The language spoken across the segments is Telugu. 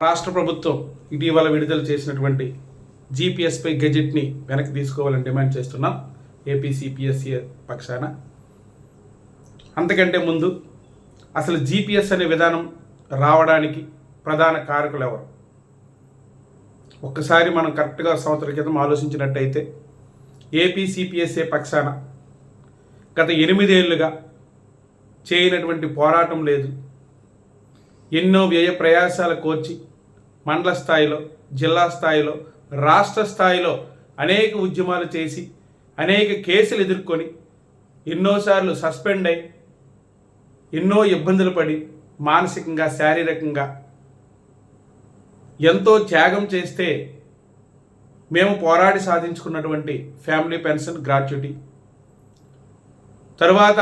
రాష్ట్ర ప్రభుత్వం ఇటీవల విడుదల చేసినటువంటి జీపీఎస్పై గెజెట్ని వెనక్కి తీసుకోవాలని డిమాండ్ చేస్తున్నాం. ఏపీసీపీఎస్సీ పక్షాన. అంతకంటే ముందు అసలు జీపీఎస్ అనే విధానం రావడానికి ప్రధాన కారకులు ఎవరు? ఒక్కసారి మనం కరెక్ట్గా సంవత్సరం క్రితం ఆలోచించినట్టయితే ఏపీసీపీఎస్ఏ పక్షాన గత ఎనిమిదేళ్ళుగా చేయనటువంటి పోరాటం లేదు. ఎన్నో వ్యయ ప్రయాసాల కోర్చి మండల స్థాయిలో జిల్లా స్థాయిలో రాష్ట్ర స్థాయిలో అనేక ఉద్యమాలు చేసి అనేక కేసులు ఎదుర్కొని ఎన్నోసార్లు సస్పెండ్ అయి ఎన్నో ఇబ్బందులు పడి మానసికంగా శారీరకంగా ఎంతో త్యాగం చేస్తే మేము పోరాడి సాధించుకున్నటువంటి ఫ్యామిలీ పెన్షన్ గ్రాట్యుటీ. తరువాత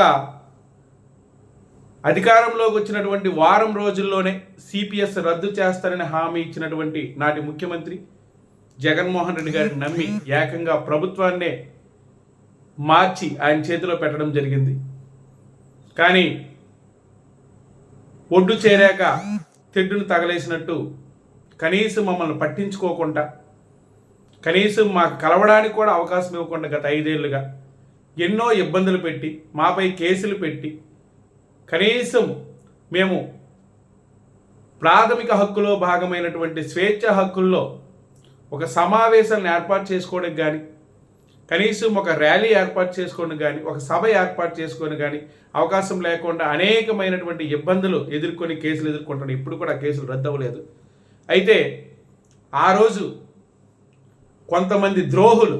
అధికారంలోకి వచ్చినటువంటి వారం రోజుల్లోనే సిపిఎస్ రద్దు చేస్తారని హామీ ఇచ్చినటువంటి నాటి ముఖ్యమంత్రి జగన్మోహన్ రెడ్డి గారిని నమ్మి ఏకంగా ప్రభుత్వాన్నే మార్చి ఆయన చేతిలో పెట్టడం జరిగింది. కానీ ఒడ్డు చేరాక తెడ్డును తగలేసినట్టు కనీసం మమ్మల్ని పట్టించుకోకుండా కనీసం మాకు కలవడానికి కూడా అవకాశం ఇవ్వకుండా గత ఐదేళ్ళుగా ఎన్నో ఇబ్బందులు పెట్టి మాపై కేసులు పెట్టి కనీసం మేము ప్రాథమిక హక్కులో భాగమైనటువంటి స్వేచ్ఛ హక్కుల్లో ఒక సమావేశాలను ఏర్పాటు చేసుకోవడానికి కానీ కనీసం ఒక ర్యాలీ ఏర్పాటు చేసుకోవడం కానీ ఒక సభ ఏర్పాటు చేసుకొని కానీ అవకాశం లేకుండా అనేకమైనటువంటి ఇబ్బందులు ఎదుర్కొని కేసులు ఎదుర్కొంటున్నాయి ఇప్పుడు కూడా కేసులు రద్దు అవ్వలేదు అయితే ఆ రోజు కొంతమంది ద్రోహులు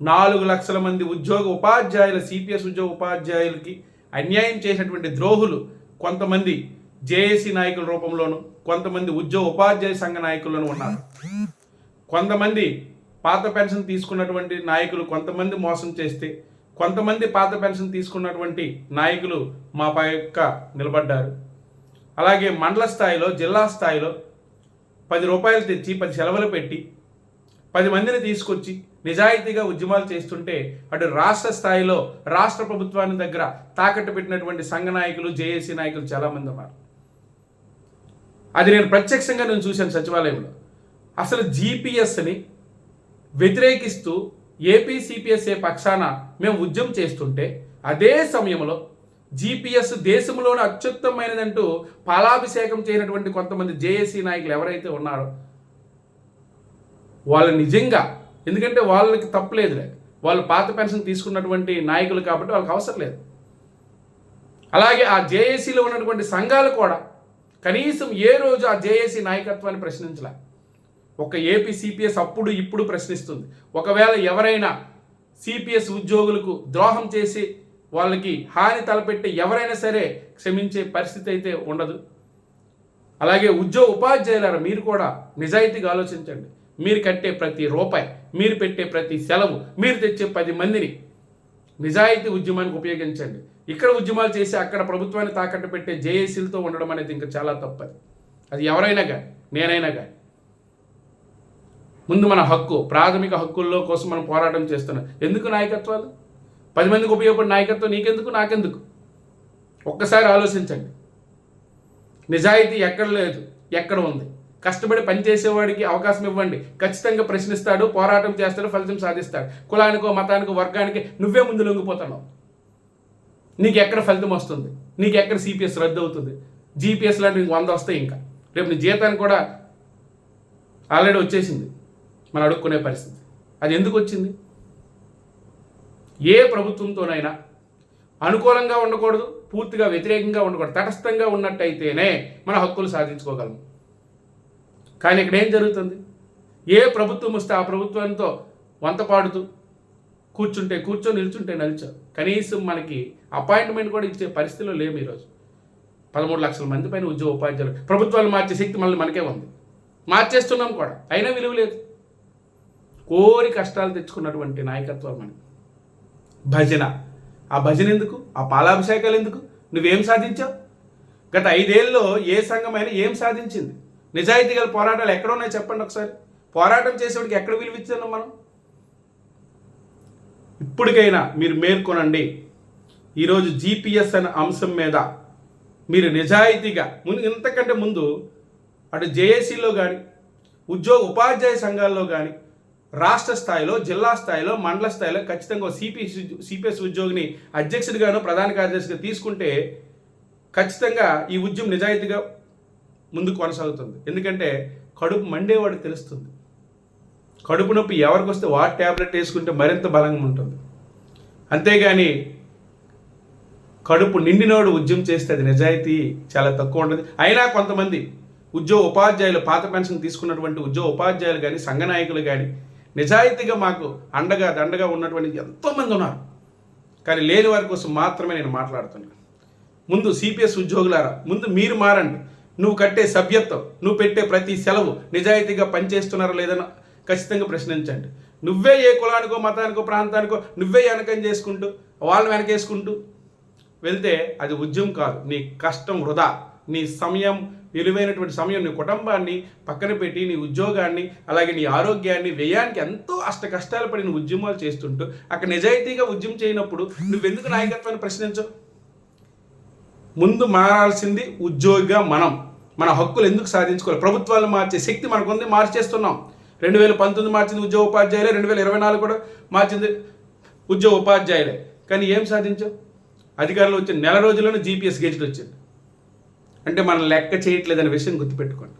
నాలుగు లక్షల మంది ఉద్యోగ ఉపాధ్యాయుల సిపిఎస్ ఉద్యోగ ఉపాధ్యాయులకి అన్యాయం చేసినటువంటి ద్రోహులు కొంతమంది జేఏసీ నాయకుల రూపంలోను కొంతమంది ఉద్యోగ ఉపాధ్యాయ సంఘ నాయకులను ఉన్నారు. కొంతమంది పాత పెన్షన్ తీసుకున్నటువంటి నాయకులు కొంతమంది మోసం చేస్తే కొంతమంది పాత పెన్షన్ తీసుకున్నటువంటి నాయకులు మా పక్క నిలబడ్డారు. అలాగే మండల స్థాయిలో జిల్లా స్థాయిలో పది రూపాయలు తెచ్చి పది సెలవులు పెట్టి పది మందిని తీసుకొచ్చి నిజాయితీగా ఉద్యమాలు చేస్తుంటే అటు రాష్ట్ర స్థాయిలో రాష్ట్ర ప్రభుత్వాన్ని దగ్గర తాకట్టు పెట్టినటువంటి సంఘ నాయకులు జేఏసీ నాయకులు చాలామంది ఉన్నారు. అది నేను ప్రత్యక్షంగా నేను చూశాను సచివాలయంలో. అసలు జీపీఎస్ని వ్యతిరేకిస్తూ ఏపీ సిపిఎస్ఏ పక్షాన మేము ఉద్యమం చేస్తుంటే అదే సమయంలో జీపీఎస్ దేశంలోనే అత్యుత్తమైనదంటూ పాలాభిషేకం చేయనటువంటి కొంతమంది జేఏసీ నాయకులు ఎవరైతే ఉన్నారో వాళ్ళు నిజంగా ఎందుకంటే వాళ్ళకి తప్పులేదులే వాళ్ళు పాత పెన్షన్ తీసుకున్నటువంటి నాయకులు కాబట్టి వాళ్ళకి అవసరం లేదు. అలాగే ఆ జేఏసీలో ఉన్నటువంటి సంఘాలు కూడా కనీసం ఏ రోజు ఆ జేఏసీ నాయకత్వాన్ని ప్రశ్నించలే. ఒక ఏపీ సిపిఎస్ అప్పుడు ఇప్పుడు ప్రశ్నిస్తుంది. ఒకవేళ ఎవరైనా సిపిఎస్ ఉద్యోగులకు ద్రోహం చేసి వాళ్ళకి హాని తలపెట్టి ఎవరైనా సరే క్షమించే పరిస్థితి అయితే ఉండదు. అలాగే ఉద్యోగ ఉపాధ్యాయులారా మీరు కూడా నిజాయితీగా ఆలోచించండి. మీరు కట్టే ప్రతి రూపాయి మీరు పెట్టే ప్రతి సెలవు మీరు తెచ్చే పది మందిని నిజాయితీ ఉద్యమానికి ఉపయోగించండి. ఇక్కడ ఉద్యమాలు చేసి అక్కడ ప్రభుత్వాన్ని తాకట్టు పెట్టే జేఏసీలతో ఉండడం అనేది ఇంకా చాలా తప్పది. అది ఎవరైనా కానీ నేనైనా కానీ ముందు మన హక్కు ప్రాథమిక హక్కుల్లో కోసం మనం పోరాటం చేస్తున్నాం. ఎందుకు నాయకత్వాలు? పది మందికి ఉపయోగపడే నాయకత్వం నీకెందుకు? నాకెందుకు? ఒక్కసారి ఆలోచించండి. నిజాయితీ ఎక్కడ లేదు ఎక్కడ ఉంది? కష్టపడి పనిచేసేవాడికి అవకాశం ఇవ్వండి. ఖచ్చితంగా ప్రశ్నిస్తాడు పోరాటం చేస్తాడు ఫలితం సాధిస్తాడు. కులానికో మతానికో వర్గానికి నువ్వే ముందు లొంగిపోతున్నావు. నీకు ఎక్కడ ఫలితం వస్తుంది? నీకు ఎక్కడ సిపిఎస్ రద్దు అవుతుంది? జీపీఎస్ లాంటివి వంద వస్తాయి ఇంకా. రేపు నీ జీతానికి కూడా ఆల్రెడీ వచ్చేసింది. మనం అడుక్కునే పరిస్థితి. అది ఎందుకు వచ్చింది? ఏ ప్రభుత్వంతోనైనా అనుకూలంగా ఉండకూడదు పూర్తిగా వ్యతిరేకంగా ఉండకూడదు తటస్థంగా ఉన్నట్టయితేనే మన హక్కులు సాధించుకోగలము కానీ ఇక్కడ ఏం జరుగుతుంది? ఏ ప్రభుత్వం వస్తే ఆ ప్రభుత్వంతో వంత పాడుతూ కూర్చుంటే కూర్చొని నిల్చుంటే నిల్చో కనీసం మనకి అపాయింట్మెంట్ కూడా ఇచ్చే పరిస్థితిలో లేము ఈరోజు. పదమూడు లక్షల మంది పైన ఉద్యోగ ఉపాధ్యాయులు. ప్రభుత్వాలు మార్చే శక్తి మళ్ళీ మనకే ఉంది. మార్చేస్తున్నాం కూడా. అయినా విలువ లేదు. కోరి కష్టాలు తెచ్చుకున్నటువంటి నాయకత్వం మనకి భజన. ఆ భజన ఎందుకు? ఆ పాలాభిషేకాలు ఎందుకు? నువ్వేం సాధించావు? గత ఐదేళ్ళలో ఏ సంఘమైనా ఏం సాధించింది? నిజాయితీ గల పోరాటాలు ఎక్కడ ఉన్నాయి చెప్పండి ఒకసారి. పోరాటం చేసేవాడికి ఎక్కడ విలువిస్తున్నాం మనం? ఇప్పటికైనా మీరు మేల్కొనండి. ఈరోజు జీపీఎస్ అనే అంశం మీద మీరు నిజాయితీగా ముందు ఇంతకంటే ముందు అటు జేఏసీలో కానీ ఉద్యోగ ఉపాధ్యాయ సంఘాల్లో కానీ రాష్ట్ర స్థాయిలో జిల్లా స్థాయిలో మండల స్థాయిలో ఖచ్చితంగా సిపిఎస్ సిపిఎస్ ఉద్యోగిని అధ్యక్షుడిగాను ప్రధాన కార్యదర్శిగా తీసుకుంటే ఖచ్చితంగా ఈ ఉద్యమం నిజాయితీగా ముందు కొనసాగుతుంది. ఎందుకంటే కడుపు మండేవాడికి తెలుస్తుంది. కడుపు నొప్పి ఎవరికి వస్తే వాటి ట్యాబ్లెట్ వేసుకుంటే మరింత బలంగా ఉంటుంది. అంతేగాని కడుపు నిండినోడు ఉద్యమం చేస్తే అది నిజాయితీ చాలా తక్కువ ఉంటుంది. అయినా కొంతమంది ఉద్యోగ ఉపాధ్యాయులు పాత పెన్షన్ తీసుకున్నటువంటి ఉద్యోగ ఉపాధ్యాయులు కానీ సంఘ నాయకులు కానీ నిజాయితీగా మాకు అండగా దండగా ఉన్నటువంటి ఎంతోమంది ఉన్నారు. కానీ లేని వారి కోసం మాత్రమే నేను మాట్లాడుతున్నాను ముందు సిపిఎస్ ఉద్యోగులారా ముందు మీరు మారండి. నువ్వు కట్టే సభ్యత్వం నువ్వు పెట్టే ప్రతి సెలవు నిజాయితీగా పనిచేస్తున్నారా లేదని ఖచ్చితంగా ప్రశ్నించండి. నువ్వే ఏ కులానికో మతానికో ప్రాంతానికో నువ్వే వెనకం చేసుకుంటూ వాళ్ళని వెనకేసుకుంటూ వెళ్తే అది ఉద్యమం కాదు. నీ కష్టం వృధా. నీ సమయం విలువైనటువంటి సమయం నీ కుటుంబాన్ని పక్కన పెట్టి నీ ఉద్యోగాన్ని అలాగే నీ ఆరోగ్యాన్ని వ్యయానికి ఎంతో అష్ట కష్టాలు పడి నువ్వు ఉద్యమాలు చేస్తుంటూ అక్కడ నిజాయితీగా ఉద్యమం చేయనప్పుడు నువ్వెందుకు నాయకత్వాన్ని ప్రశ్నించవు? ముందు మారాల్సింది ఉద్యోగిగా మనం. మన హక్కులు ఎందుకు సాధించుకోవాలి? ప్రభుత్వాలు మార్చే శక్తి మనకుంది మార్చేస్తున్నాం. రెండు వేల పంతొమ్మిది మార్చింది ఉద్యోగ ఉపాధ్యాయులే రెండు వేల ఇరవై నాలుగు కూడా మార్చింది ఉద్యోగ ఉపాధ్యాయులే కానీ ఏం సాధించావు అధికారులు వచ్చిన నెల రోజుల్లోనే జీపీఎస్ గేజ్లు వచ్చింది. అంటే మనం లెక్క చేయట్లేదనే విషయం గుర్తుపెట్టుకోండి.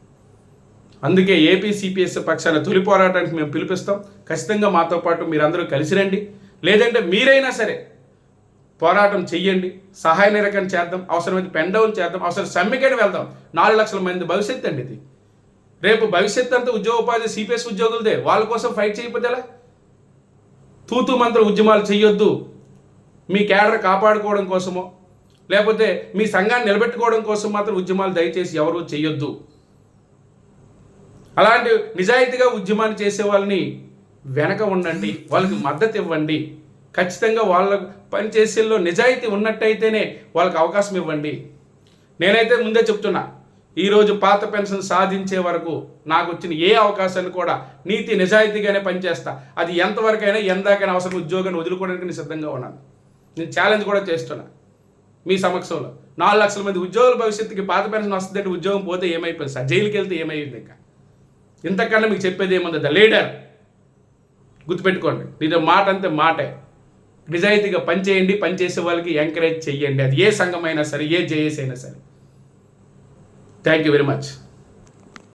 అందుకే ఏపీ సిపిఎస్ పక్షాన తొలి పోరాటానికి మేము పిలిపిస్తాం. ఖచ్చితంగా మాతో పాటు మీరందరూ కలిసి రండి. లేదంటే మీరైనా సరే పోరాటం చెయ్యండి. సహాయ నిరకరణ చేద్దాం. అవసరమైతే పెన్ డౌన్ చేద్దాం. అవసరం సమ్మెకేట వెళ్దాం. నాలుగు లక్షల మంది భవిష్యత్తు అండి ఇది. రేపు భవిష్యత్తు అంతా ఉద్యోగ ఉపాధి సిపిఎస్ ఉద్యోగులదే. వాళ్ళ కోసం ఫైట్ చేయకపోతే ఎలా? తూతూ మంత్ర ఉద్యమాలు చేయొద్దు మీ క్యాడర్ కాపాడుకోవడం కోసమో లేకపోతే మీ సంఘాన్ని నిలబెట్టుకోవడం కోసం మాత్రం ఉద్యమాలు దయచేసి ఎవరు చేయొద్దు అలాంటి నిజాయితీగా ఉద్యమాన్ని చేసే వాళ్ళని వెనక ఉండండి. వాళ్ళకి మద్దతు ఇవ్వండి. ఖచ్చితంగా వాళ్ళ పనిచేసేలో నిజాయితీ ఉన్నట్టయితేనే వాళ్ళకి అవకాశం ఇవ్వండి. నేనైతే ముందే చెప్తున్నా ఈరోజు పాత పెన్షన్ సాధించే వరకు నాకు వచ్చిన ఏ అవకాశాన్ని కూడా నీతి నిజాయితీగానే పనిచేస్తా. అది ఎంతవరకైనా ఎందాకైనా అవసరం ఉద్యోగాన్ని వదులుకోవడానికి నేను సిద్ధంగా ఉన్నాను. నేను ఛాలెంజ్ కూడా చేస్తున్నా మీ సమక్షంలో. నాలుగు లక్షల మంది ఉద్యోగుల భవిష్యత్తుకి పాత పెన్షన్ వస్తుందంటే ఉద్యోగం పోతే ఏమైపోయింది సార్? జైలుకి వెళ్తే ఏమైంది ఇంకా? ఇంతకన్నా మీకు చెప్పేది ఏముంది? The leader. గుర్తుపెట్టుకోండి ఇది మాట అంతే మాటే. నిజాయితీగా పనిచేయండి పనిచేసే వాళ్ళకి ఎంకరేజ్ చేయండి అది ఏ సంఘమైనా సరే ఏ జేఏసీ అయినా సరే. Thank you very much